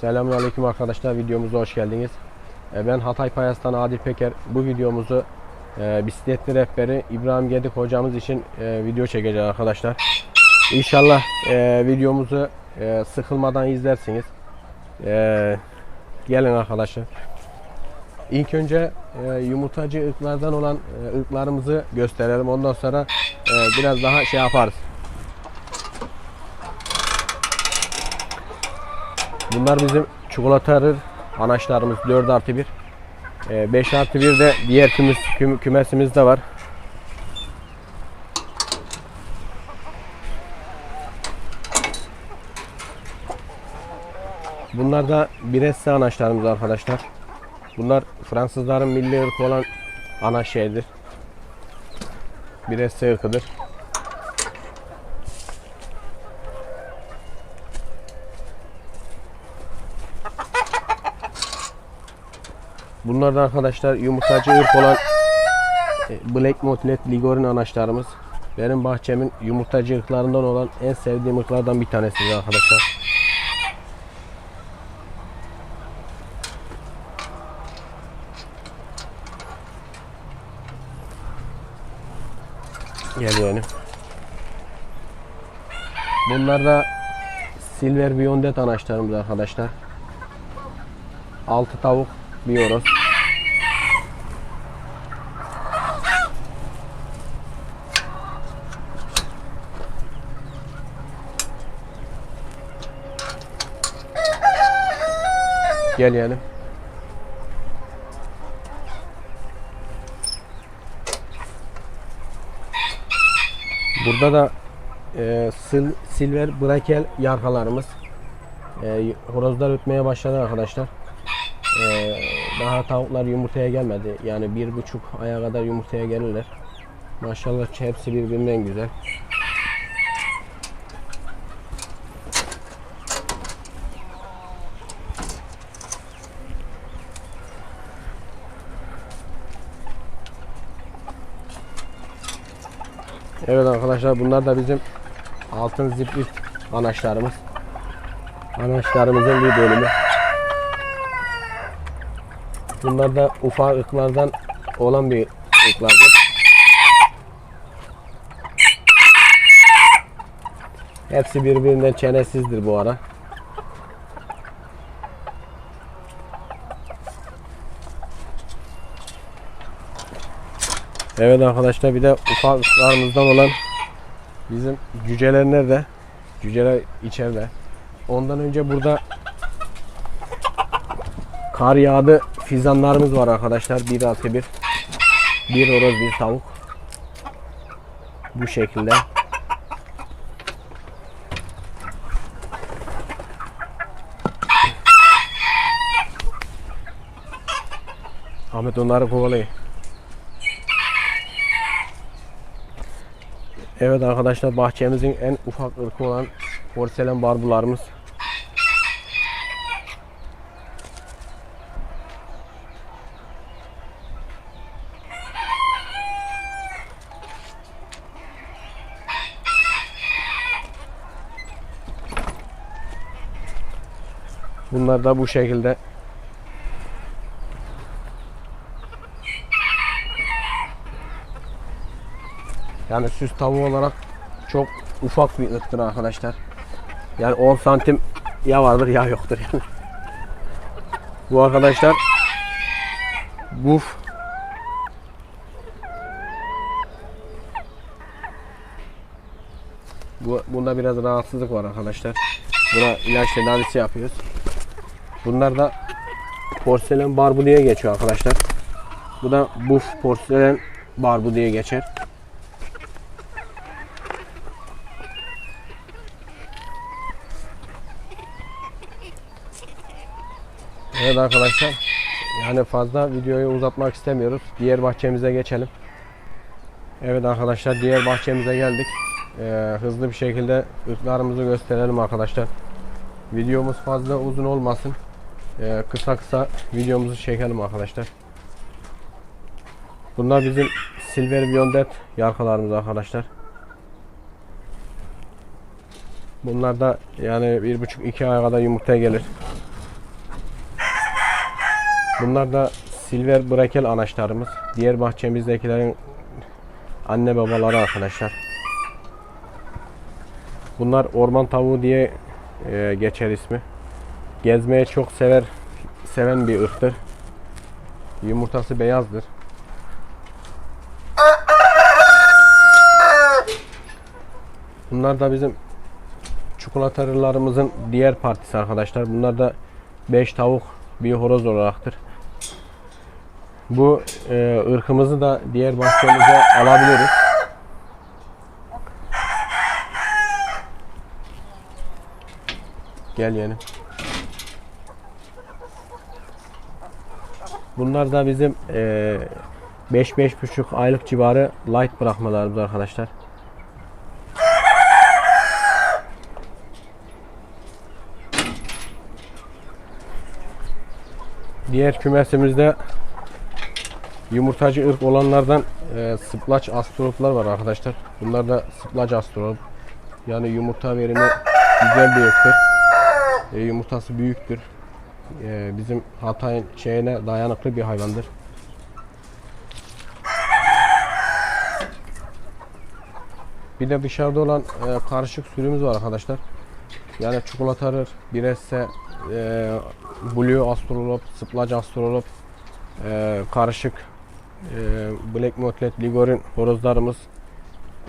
Selamünaleyküm arkadaşlar. Videomuza hoş geldiniz. E, Ben Hatay Payas'tan Adil Peker. Bu videomuzu e, bisikletli rehberi İbrahim Gedik hocamız için e, video çekeceğiz arkadaşlar. İnşallah e, videomuzu e, sıkılmadan izlersiniz. E, gelin arkadaşlar. İlk önce e, yumurtacı ırklardan olan e, ırklarımızı gösterelim. Ondan sonra e, biraz daha şey yaparız. Bunlar bizim çikolata arır anaçlarımız 4 artı 1. 5 artı 1 de diğer kümes, küm, kümesimizde var. Bunlar da Biresse anaçlarımız arkadaşlar. Bunlar Fransızların milli ırkı olan anaç şeydir. Biresse ırkıdır. Bunlar da arkadaşlar yumurtacı ırk olan e, Black Motilet Ligorin anaçlarımız. Benim bahçemin yumurtacı ırklarından olan en sevdiğim ırklardan bir tanesidir arkadaşlar. Gel yani. Bunlar da Silver Biondet anaçlarımız arkadaşlar. 6 tavuk, bir horoz. Gel yani. Burada da e, sil, silver brakel yarkalarımız. E, horozlar ötmeye başladı arkadaşlar. E, daha tavuklar yumurtaya gelmedi. Yani bir buçuk aya kadar yumurtaya gelirler. Maşallah hepsi birbirinden güzel. Evet arkadaşlar bunlar da bizim altın zipli anaçlarımız. Anaçlarımızın bir bölümü. Bunlar da ufak ırklardan olan bir ırklardır. Hepsi birbirinden çenesizdir bu ara. Evet arkadaşlar bir de ufaklarımızdan olan bizim cüceler nerede? Cüceler içeride. Ondan önce burada kar yağdı fizanlarımız var arkadaşlar. Bir artı bir. Bir horoz bir tavuk. Bu şekilde. Ahmet onları kovalayın. Evet arkadaşlar bahçemizin en ufak ırkı olan porselen barbularımız. Bunlar da bu şekilde Yani süs tavuğu olarak çok ufak bir ırktır arkadaşlar. Yani 10 santim ya vardır ya yoktur yani. Bu arkadaşlar buf Bu, bunda biraz rahatsızlık var arkadaşlar. Buna ilaç tedavisi yapıyoruz. Bunlar da porselen barbu diye geçiyor arkadaşlar. Bu da buf porselen barbu diye geçer. Evet arkadaşlar. Yani fazla videoyu uzatmak istemiyoruz. Diğer bahçemize geçelim. Evet arkadaşlar diğer bahçemize geldik. Ee, hızlı bir şekilde ırklarımızı gösterelim arkadaşlar. Videomuz fazla uzun olmasın. Ee, kısa kısa videomuzu çekelim arkadaşlar. Bunlar bizim Silver Biondet yarkalarımız arkadaşlar. Bunlar da yani bir buçuk iki ay kadar yumurtaya gelir. Bunlar da silver brakel anaçlarımız. Diğer bahçemizdekilerin anne babaları arkadaşlar. Bunlar orman tavuğu diye e, geçer ismi. Gezmeye çok sever seven bir ırktır. Yumurtası beyazdır. Bunlar da bizim çikolatarılarımızın diğer partisi arkadaşlar. Bunlar da 5 tavuk bir horoz olaraktır. Bu e, ırkımızı da diğer bahçemize alabiliriz. Gel yeğenim. Bunlar da bizim 5-5,5 aylık civarı light bırakmalarımız arkadaşlar. Diğer kümesimizde yumurtacı ırk olanlardan e, sıplaç astroloplar var arkadaşlar. Bunlar da sıplaç astrolop. Yani yumurta verimi güzel bir ırktır. E, yumurtası büyüktür. E, bizim Hatay'ın şeyine dayanıklı bir hayvandır. Bir de dışarıda olan e, karışık sürümüz var arkadaşlar. Yani çikolatarır, biresse, e, blue astrolop, sıplaç astrolop, e, karışık e, black motlet, ligorin horozlarımız.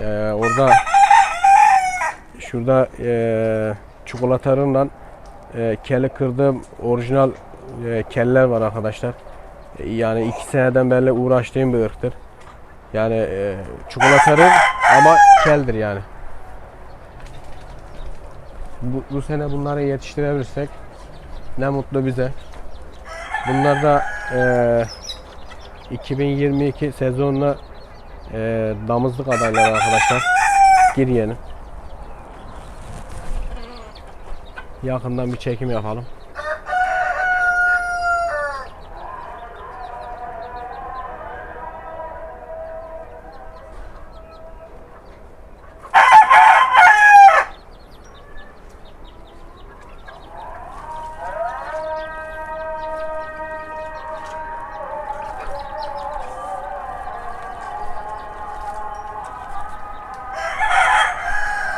E, orada şurada e, çikolatarından e, kelle kırdığım orijinal e, keller var arkadaşlar. E, yani iki seneden beri uğraştığım bir ırktır. Yani e, çikolatarı ama keldir yani. Bu, bu sene bunları yetiştirebilirsek ne mutlu bize. Bunlar da e, 2022 sezonuna e, damızlık adayları arkadaşlar. Gir yeğenim. Yakından bir çekim yapalım.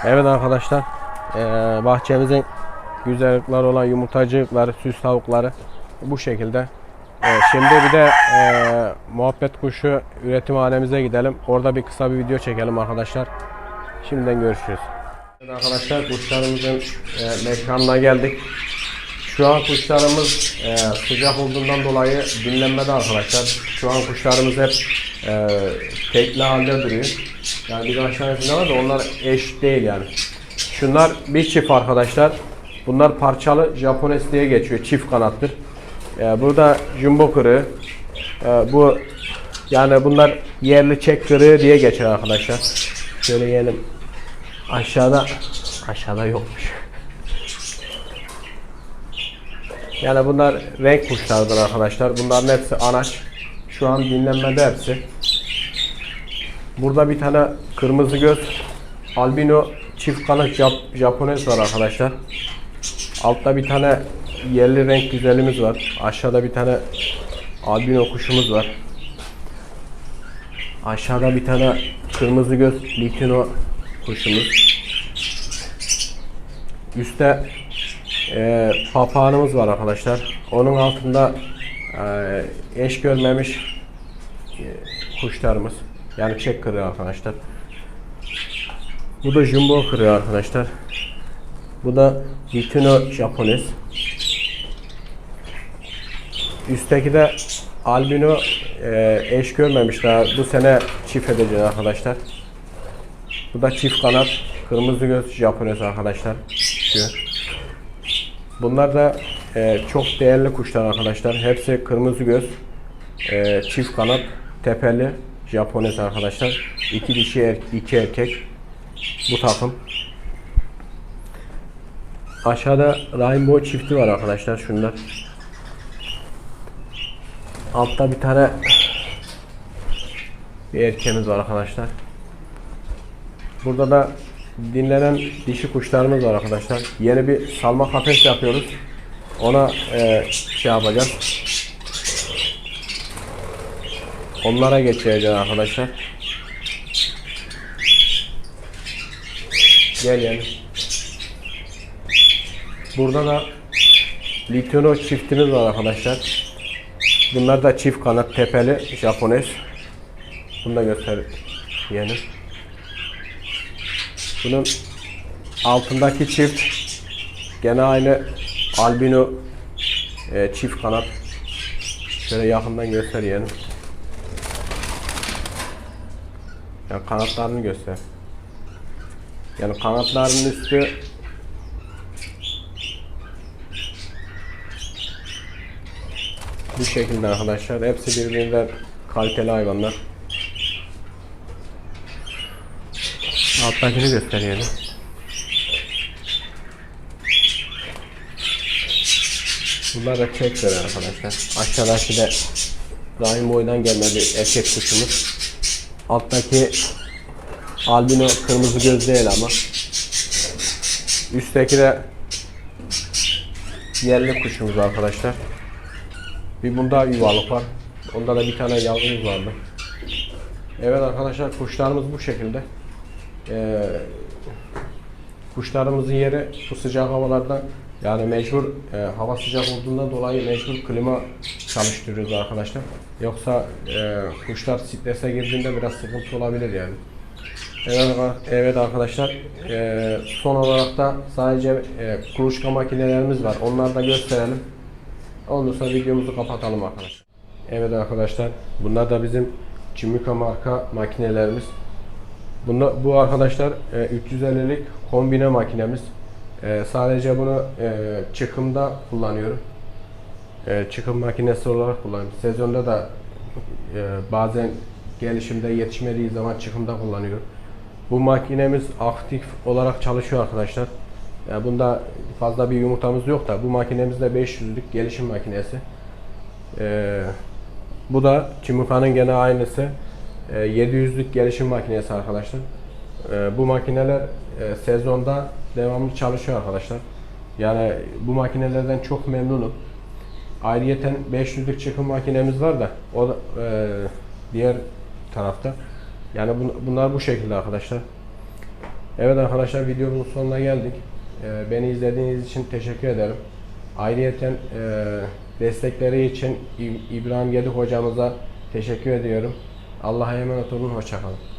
Evet arkadaşlar bahçemizin güzellikler olan yumurtacılıkları, süs tavukları bu şekilde. Eee, şimdi bir de eee, muhabbet kuşu üretimhanemize gidelim. Orada bir kısa bir video çekelim arkadaşlar. Şimdiden görüşürüz. Evet arkadaşlar kuşlarımızın eee mekanına geldik. Şu an kuşlarımız eee, sıcak olduğundan dolayı dinlenmede arkadaşlar. Şu an kuşlarımız hep eee tekli halde duruyor. Yani birkaç tanesinde var da onlar eş değil yani. Şunlar bir çift arkadaşlar. Bunlar parçalı Japones diye geçiyor. Çift kanattır. Ee, burada jumbo kırığı. Ee, bu yani bunlar yerli çek kırığı diye geçer arkadaşlar. Şöyle yiyelim. Aşağıda aşağıda yokmuş. Yani bunlar renk kuşlardır arkadaşlar. Bunların hepsi anaç. Şu an dinlenmede hepsi. Burada bir tane kırmızı göz albino çift kanat Jap- Japones var arkadaşlar. Altta bir tane yerli renk güzelimiz var. Aşağıda bir tane albino kuşumuz var. Aşağıda bir tane kırmızı göz litino kuşumuz. Üstte e, papağanımız var arkadaşlar. Onun altında e, eş görmemiş e, kuşlarımız. Yani çek kırığı arkadaşlar. Bu da jumbo kırığı arkadaşlar. Bu da Litino Japones. Üstteki de albino e, eş görmemiş daha. Bu sene çift edeceğiz arkadaşlar. Bu da çift kanat kırmızı göz Japones arkadaşlar. Şu. Bunlar da e, çok değerli kuşlar arkadaşlar. Hepsi kırmızı göz, e, çift kanat, tepeli Japones arkadaşlar. İki dişi, er, iki erkek. Bu takım. Aşağıda Rainbow çifti var arkadaşlar şunlar. Altta bir tane bir erkeğimiz var arkadaşlar. Burada da dinlenen dişi kuşlarımız var arkadaşlar. Yeni bir salma kafes yapıyoruz. Ona e, şey yapacağız. onlara geçeceğiz arkadaşlar. Gel yani. Burada da Litono çiftimiz var arkadaşlar. Bunlar da çift kanat tepeli Japones. Bunu da göster. Bunun altındaki çift gene aynı albino e, çift kanat. Şöyle yakından göster yeğenim. Yani kanatlarını göster. Yani kanatlarının üstü bu şekilde arkadaşlar. Hepsi birbirinden kaliteli hayvanlar. Alttakini gösterelim. Bunlar da çekler arkadaşlar. Aşağıdaki de daim boydan gelme bir erkek kuşumuz. Alttaki albino kırmızı göz değil ama. Üstteki de yerli kuşumuz arkadaşlar. Bir bunda yuvalık var. Onda da bir tane yavrumuz vardı. Evet arkadaşlar kuşlarımız bu şekilde. Ee, kuşlarımızın yeri bu sıcak havalarda yani mecbur e, hava sıcak olduğundan dolayı mecbur klima çalıştırıyoruz arkadaşlar. Yoksa e, kuşlar strese girdiğinde biraz sıkıntı olabilir yani. Evet, evet arkadaşlar e, son olarak da sadece e, kuluçka makinelerimiz var. Onları da gösterelim. Ondan sonra videomuzu kapatalım arkadaşlar. Evet arkadaşlar bunlar da bizim Cimika marka makinelerimiz. Bunda, bu arkadaşlar e, 350'lik kombine makinemiz. E, sadece bunu e, çıkımda kullanıyorum. E, çıkım makinesi olarak kullanıyorum. Sezonda da e, bazen gelişimde yetişmediği zaman çıkımda kullanıyorum. Bu makinemiz aktif olarak çalışıyor arkadaşlar. Ya bunda fazla bir yumurtamız yok da bu makinemiz de 500'lük gelişim makinesi. Ee, bu da Çimuka'nın gene aynısı. Ee, 700'lük gelişim makinesi arkadaşlar. Ee, bu makineler e, sezonda devamlı çalışıyor arkadaşlar. Yani bu makinelerden çok memnunum. Ayrıyeten 500'lük çıkım makinemiz var da o da, e, diğer tarafta. Yani bun- bunlar bu şekilde arkadaşlar. Evet arkadaşlar videomuzun sonuna geldik. Ee, beni izlediğiniz için teşekkür ederim. Ayrıyeten e, destekleri için İbrahim Gedik hocamıza teşekkür ediyorum. Allah'a emanet olun. Hoşçakalın.